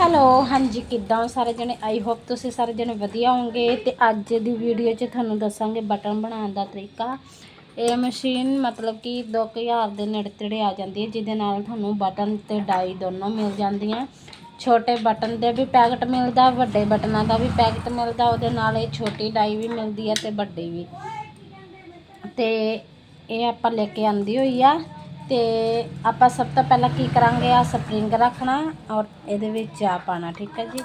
Hello, ਹਾਂਜੀ, ਕਿੱਦਾਂ ਸਾਰੇ ਜਣੇ? ਆਈ ਹੋਪ ਤੁਸੀਂ ਸਾਰੇ ਜਣੇ ਵਧੀਆ ਹੋਵੋਗੇ ਤੇ ਅੱਜ ਦੀ ਵੀਡੀਓ 'ਚ ਤੁਹਾਨੂੰ ਦੱਸਾਂਗੇ ਬਟਨ ਬਣਾਉਣ ਦਾ ਤਰੀਕਾ। ਇਹ ਮਸ਼ੀਨ ਮਤਲਬ ਕਿ 2000 ਦੇ ਨੇੜੇ ਤੇੜੇ ਆ ਜਾਂਦੀ ਹੈ, ਜਿਹਦੇ ਨਾਲ ਤੁਹਾਨੂੰ ਬਟਨ ਤੇ ਡਾਈ ਦੋਨੋਂ ਮਿਲ ਜਾਂਦੀਆਂ। ਛੋਟੇ ਬਟਨ ਦੇ ਵੀ ਪੈਕਟ ਮਿਲਦਾ, ਵੱਡੇ ਬਟਨਾਂ ਦਾ ਵੀ ਪੈਕਟ ਮਿਲਦਾ, ਉਹਦੇ ਨਾਲ ਇਹ ਛੋਟੀ ਡਾਈ ਵੀ ਮਿਲਦੀ ਹੈ ਤੇ ਵੱਡੀ ਵੀ। ਤੇ ਇਹ ਆਪਾਂ ਲੈ ਕੇ ਆਂਦੀ ਹੋਈ ਆ। ਤੇ ਆਪਾਂ ਸਭ ਤੋਂ ਪਹਿਲਾਂ ਕੀ ਕਰਾਂਗੇ? ਆ ਸਪਰਿੰਗ ਰੱਖਣਾ ਔਰ ਇਹਦੇ ਵਿੱਚ ਆ ਪਾਣਾ ਠੀਕ ਹੈ ਜੀ?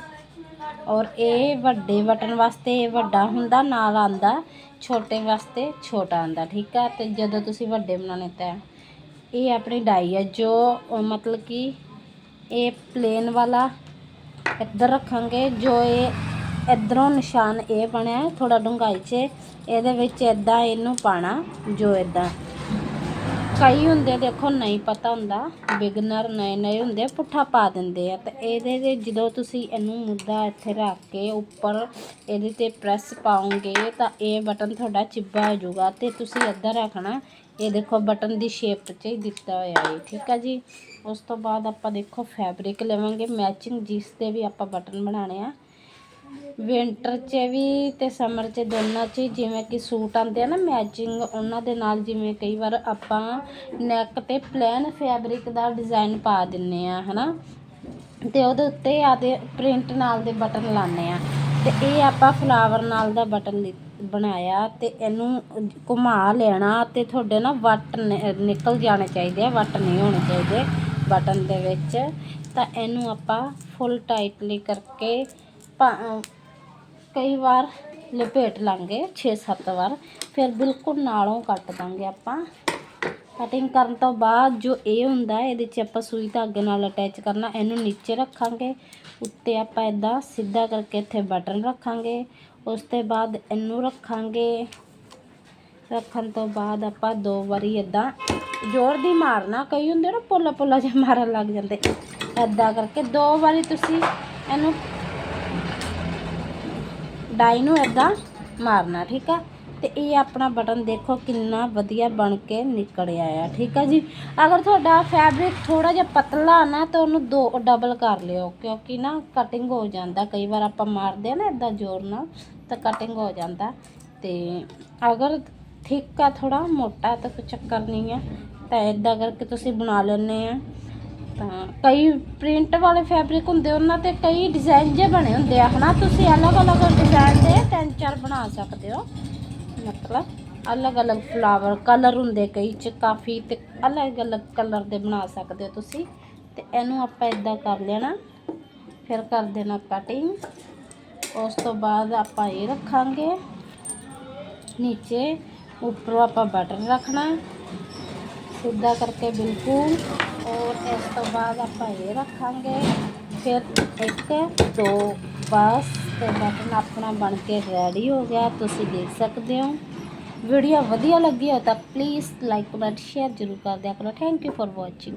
ਔਰ ਇਹ ਵੱਡੇ ਬਟਨ ਵਾਸਤੇ ਇਹ ਵੱਡਾ ਹੁੰਦਾ, ਨਾਲ ਆਂਦਾ ਛੋਟੇ ਵਾਸਤੇ ਛੋਟਾ ਆਂਦਾ ਠੀਕ ਹੈ? ਤੇ ਜਦੋਂ ਤੁਸੀਂ ਵੱਡੇ ਬਣਾਉਣੇ ਤਾਂ ਇਹ ਆਪਣੀ ਡਾਈ ਹੈ, ਜੋ ਮਤਲਬ ਕਿ ਇਹ ਪਲੇਨ ਵਾਲਾ ਇੱਧਰ ਰੱਖਾਂਗੇ, ਜੋ ਇਹ ਇਧਰੋਂ ਨਿਸ਼ਾਨ ਇਹ ਬਣਿਆ ਥੋੜਾ ਡੂੰਘਾਈ 'ਚ, ਇਹਦੇ ਵਿੱਚ ਇਦਾਂ ਇਹਨੂੰ ਪਾਣਾ ਜੋ ਇਦਾਂ ਕਈ ਹੁੰਦੇ ਦੇਖੋ, ਨਹੀਂ ਪਤਾ ਹੁੰਦਾ ਬਿਗਨਰ ਨਏ ਨਏ ਹੁੰਦੇ ਪੁੱਠਾ ਪਾ ਦਿੰਦੇ ਆ। ਤੇ ਇਹਦੇ ਦੇ ਜਦੋਂ ਤੁਸੀਂ ਇਹਨੂੰ ਮੁੱਦਾ ਇੱਥੇ ਰੱਖ ਕੇ ਉੱਪਰ ਇਹਦੇ ਤੇ ਪ੍ਰੈਸ ਪਾਉਂਗੇ ਤਾਂ ਇਹ ਬਟਨ ਤੁਹਾਡਾ ਚਿੱਬਾ ਹੋ ਜਾਊਗਾ। ਤੇ ਤੁਸੀਂ ਇੱਧਰ ਰੱਖਣਾ, ਇਹ ਦੇਖੋ ਬਟਨ ਦੀ ਸ਼ੇਪ 'ਚ ਹੀ ਦਿੱਤਾ ਹੋਇਆ ਹੈ ਠੀਕ ਆ ਜੀ? ਉਸ ਤੋਂ ਬਾਅਦ ਆਪਾਂ ਦੇਖੋ ਫੈਬਰਿਕ ਲਵਾਂਗੇ ਮੈਚਿੰਗ ਜਿਸ ਤੇ ਵੀ ਆਪਾਂ ਬਟਨ ਬਣਾਉਣੇ ਆ ਵਿੰਟਰ 'ਚ ਵੀ ਤੇ ਸਮਰ 'ਚ ਦੋਨਾਂ 'ਚ ਹੀ ਜਿਵੇਂ ਕਿ ਸੂਟ ਆਉਂਦੇ ਆ ਨਾ ਮੈਚਿੰਗ ਉਹਨਾਂ ਦੇ ਨਾਲ ਜਿਵੇਂ ਕਈ ਵਾਰ ਆਪਾਂ ਨੈਕ ਤੇ ਪਲੇਨ ਫੈਬਰਿਕ ਦਾ ਡਿਜ਼ਾਈਨ ਪਾ ਦਿੰਨੇ ਆ, ਹਨਾ? ਤੇ ਉਹਦੇ ਉੱਤੇ ਆਦੇ ਪ੍ਰਿੰਟ ਨਾਲ ਦੇ ਬਟਨ ਲਾਣੇ ਆ। ਤੇ ਇਹ ਆਪਾਂ ਫਲਾਵਰ ਨਾਲ ਦਾ ਬਟਨ ਲਿ- ਬਣਾਇਆ ਤੇ ਇਹਨੂੰ ਘੁਮਾ ਲੈਣਾ ਤੇ ਤੁਹਾਡੇ ਨਾ ਵੱਟ ਨਿਕਲ ਜਾਣੇ ਚਾਹੀਦੇ ਆ, ਵੱਟ ਨਹੀਂ ਹੋਣੇ ਚਾਹੀਦੇ ਬਟਨ ਦੇ ਵਿੱਚ। ਤਾਂ ਇਹਨੂੰ ਆਪਾਂ ਫੁੱਲ ਟਾਈਟਲੀ ਕਰਕੇ ਕਈ ਵਾਰ ਲਪੇਟ ਲਾਂਗੇ 6-7 ਵਾਰ, ਫਿਰ ਬਿਲਕੁਲ ਨਾਲੋਂ ਕੱਟ ਦਾਂਗੇ ਆਪਾਂ। ਕਟਿੰਗ ਕਰਨ ਤੋਂ ਬਾਅਦ ਜੋ ਇਹ ਹੁੰਦਾ, ਇਹਦੇ 'ਚ ਆਪਾਂ ਸੂਈ ਧਾਗੇ ਨਾਲ ਅਟੈਚ ਕਰਨਾ, ਇਹਨੂੰ ਨੀਚੇ ਰੱਖਾਂਗੇ। ਉੱਤੇ ਆਪਾਂ ਇਦਾਂ ਸਿੱਧਾ ਕਰਕੇ ਇੱਥੇ ਬਟਨ ਰੱਖਾਂਗੇ। ਉਸ ਤੋਂ ਬਾਅਦ ਇਹਨੂੰ ਰੱਖਾਂਗੇ। ਰੱਖਣ ਤੋਂ ਬਾਅਦ ਆਪਾਂ ਦੋ ਵਾਰੀ ਇਦਾਂ ਜ਼ੋਰ ਦੀ ਮਾਰਨਾ ਕਈ ਹੁੰਦੇ ਨਾ ਪੋਲਾ ਪੋਲਾ ਜਿਹਾ ਮਾਰਨ ਲੱਗ ਜਾਂਦੇ। ਇਦਾਂ ਕਰਕੇ ਦੋ ਵਾਰੀ ਤੁਸੀਂ ਇਹਨੂੰ ਡਾਈ ਨੂੰ ਇਦਾਂ ਮਾਰਨਾ, ਠੀਕ ਆ? ਤੇ ਇਹ ਆਪਣਾ ਬਟਨ ਦੇਖੋ ਕਿੰਨਾ ਵਧੀਆ ਬਣ ਕੇ ਨਿਕਲ ਆਇਆ ਠੀਕ ਆ ਜੀ? ਅਗਰ ਤੁਹਾਡਾ ਫੈਬਰਿਕ ਥੋੜਾ ਜਿਹਾ ਪਤਲਾ ਨਾ, ਤਾਂ ਉਹਨੂੰ ਦੋ ਡਬਲ ਕਰ ਲਿਓ, ਕਿਉਂਕਿ ਨਾ ਕਟਿੰਗ ਹੋ ਜਾਂਦਾ। ਕਈ ਵਾਰ ਆਪਾਂ ਮਾਰਦੇ ਆ ਨਾ ਇਦਾਂ ਜ਼ੋਰ ਨਾਲ, ਤਾਂ ਕਟਿੰਗ ਹੋ ਜਾਂਦਾ। ਤੇ ਅਗਰ ਥਿੱਕ ਆ ਥੋੜਾ ਮੋਟਾ ਤਾਂ ਕੋਈ ਚੱਕਰ ਨਹੀਂ ਆ। ਤਾਂ ਇਦਾਂ ਕਰਕੇ ਤੁਸੀਂ ਬਣਾ ਲੈਣੇ ਆ। ਤਾਂ ਕਈ ਪ੍ਰਿੰਟ ਵਾਲੇ ਫੈਬਰਿਕ ਹੁੰਦੇ, ਉਹਨਾਂ ਤੇ ਕਈ ਡਿਜ਼ਾਈਨ ਜੇ ਬਣੇ ਹੁੰਦੇ ਆ, ਹਨਾ? ਤੁਸੀਂ ਅਲੱਗ-ਅਲੱਗ ਡਿਜ਼ਾਈਨ ਸਕਦੇ ਹੋ। ਮਤਲਬ ਅਲੱਗ-ਅਲੱਗ ਫਲਾਵਰ ਕਲਰ ਹੁੰਦੇ ਕਈ ਚ, ਕਾਫੀ ਤੇ ਅਲੱਗ-ਅਲੱਗ ਕਲਰ ਦੇ ਬਣਾ ਸਕਦੇ ਹੋ ਤੁਸੀਂ। ਤੇ ਇਹਨੂੰ ਆਪਾਂ ਇਦਾਂ ਕਰ ਲੈਣਾ, ਫਿਰ ਕਰ ਦੇਣਾ ਕਟਿੰਗ ਉਸ ਤੋਂ ਬਾਅਦ ਆਪਾਂ ਇਹ ਰੱਖਾਂਗੇ। ਨੀਚੇ ਉੱਪਰੋਂ ਆਪਾਂ ਬਟਨ ਰੱਖਣਾ। ਸਿੱਧਾ ਕਰਕੇ ਬਿਲਕੁਲ। ਔਰ ਇਸ ਤੋਂ ਬਾਅਦ ਆਪਾਂ ਇਹ ਰੱਖਾਂਗੇ। ਫਿਰ ਇੱਕ, ਦੋ, ਬਸ। ਤੇ ਬਟਨ ਆਪਣਾ ਬਣ ਕੇ ਰੈਡੀ ਹੋ ਗਿਆ, ਤੁਸੀਂ ਦੇਖ ਸਕਦੇ ਹੋ। ਵੀਡੀਓ ਵਧੀਆ ਲੱਗੀ ਹੋ ਤਾਂ ਪਲੀਜ਼ ਲਾਈਕ ਕਮੈਂਟ ਸ਼ੇਅਰ ਜ਼ਰੂਰ ਕਰ ਦਿਆ ਕਰੋ। Thank you for watching